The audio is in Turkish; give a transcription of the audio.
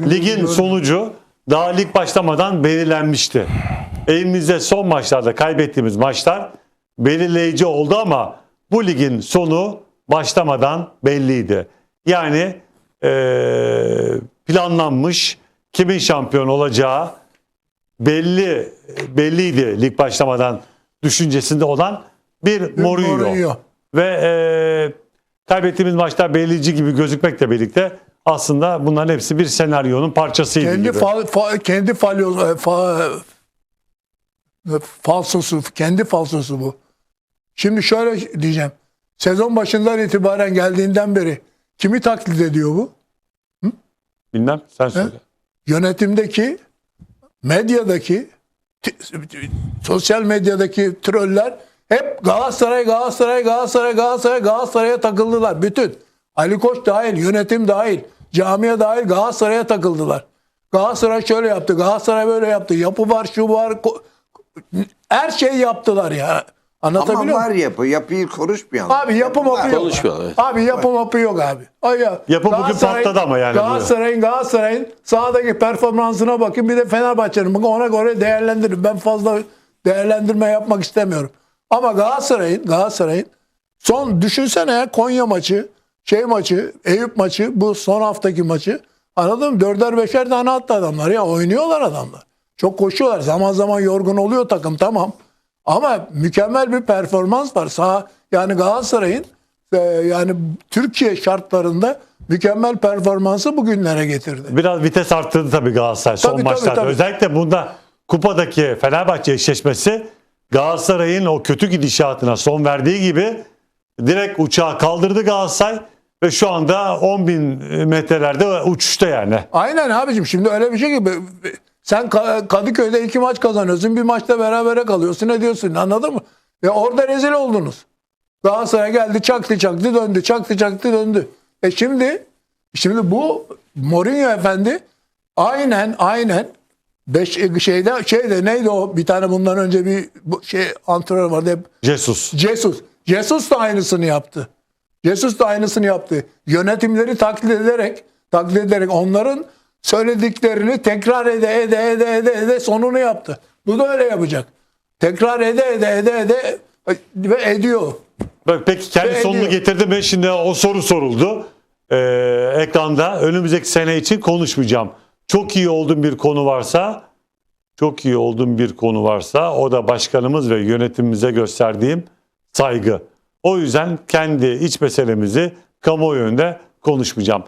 Ligin sonucu daha lig başlamadan belirlenmişti. Elimizde son maçlarda kaybettiğimiz maçlar belirleyici oldu ama bu ligin sonu başlamadan belliydi. Yani eee, planlanmış kimin şampiyon olacağı belli belliydi lig başlamadan düşüncesinde olan bir Mourinho. Mourinho. Ve eee, kaybettiğimiz maçlar belirleyici gibi gözükmekle birlikte aslında bunların hepsi bir senaryonun parçasıydı Kendi gibi. fa, fa- kendi falyo, e, fa, e, falsosu, kendi falsosu bu. Şimdi şöyle diyeceğim. Sezon başından itibaren geldiğinden beri kimi taklit ediyor bu? Bilmem sen söyle. Yönetimdeki, medyadaki, sosyal medyadaki troller hep Galatasaray, Galatasaray, Galatasaray, Galatasaray, Galatasaray'a takıldılar. Bütün. Ali Koç dahil, yönetim dahil, camiye dahil Galatasaray'a takıldılar. Galatasaray şöyle yaptı, Galatasaray böyle yaptı. Yapı var, şu var. Her şeyi yaptılar ya. Ama Anlatabiliyor var muyum? yapı. Yapıyı konuşmayalım. Abi yapı mapı yok. Konuşmuyor, evet. Abi yapı mapı yok abi. Ay ya. Yapı bugün patladı ama yani. Galatasaray'ın Galatasaray'ın sahadaki performansına bakın bir de Fenerbahçe'nin bakın ona göre değerlendirin. Ben fazla değerlendirme yapmak istemiyorum. Ama Galatasaray'ın Galatasaray'ın son düşünsene ya Konya maçı, şey maçı, Eyüp maçı, bu son haftaki maçı. Anladın mı? Dörder beşer tane attı adamlar ya. Oynuyorlar adamlar. Çok koşuyorlar. Zaman zaman yorgun oluyor takım tamam. Ama mükemmel bir performans var. Sağ yani Galatasaray'ın e, yani Türkiye şartlarında mükemmel performansı bugünlere getirdi. Biraz vites arttırdı tabii Galatasaray son Tabii, tabii, maçlarda. tabii. Özellikle bunda kupadaki Fenerbahçe eşleşmesi Galatasaray'ın o kötü gidişatına son verdiği gibi direkt uçağı kaldırdı Galatasaray ve şu anda 10 bin metrelerde uçuşta yani. Aynen abicim şimdi öyle bir şey gibi sen Ka- Kadıköy'de iki maç kazanıyorsun bir maçta berabere kalıyorsun ne diyorsun anladın mı? Ve orada rezil oldunuz. Galatasaray geldi çaktı çaktı döndü çaktı çaktı döndü. E şimdi şimdi bu Mourinho efendi aynen aynen beş şeyde şeyde neydi o bir tane bundan önce bir şey antrenör vardı hep Jesus. Jesus. Jesus da aynısını yaptı. Jesus da aynısını yaptı. Yönetimleri taklit ederek, taklit ederek onların söylediklerini tekrar ede ede ede ede ede sonunu yaptı. Bu da öyle yapacak. Tekrar ede ede ede ede ve ediyor. Bak, Peki kendi Ve sonunu ediyor. getirdi mi? Şimdi o soru soruldu. Ee, ekranda önümüzdeki sene için konuşmayacağım. Çok iyi olduğum bir konu varsa çok iyi olduğum bir konu varsa o da başkanımız ve yönetimimize gösterdiğim saygı. O yüzden kendi iç meselemizi kamuoyu önünde konuşmayacağım.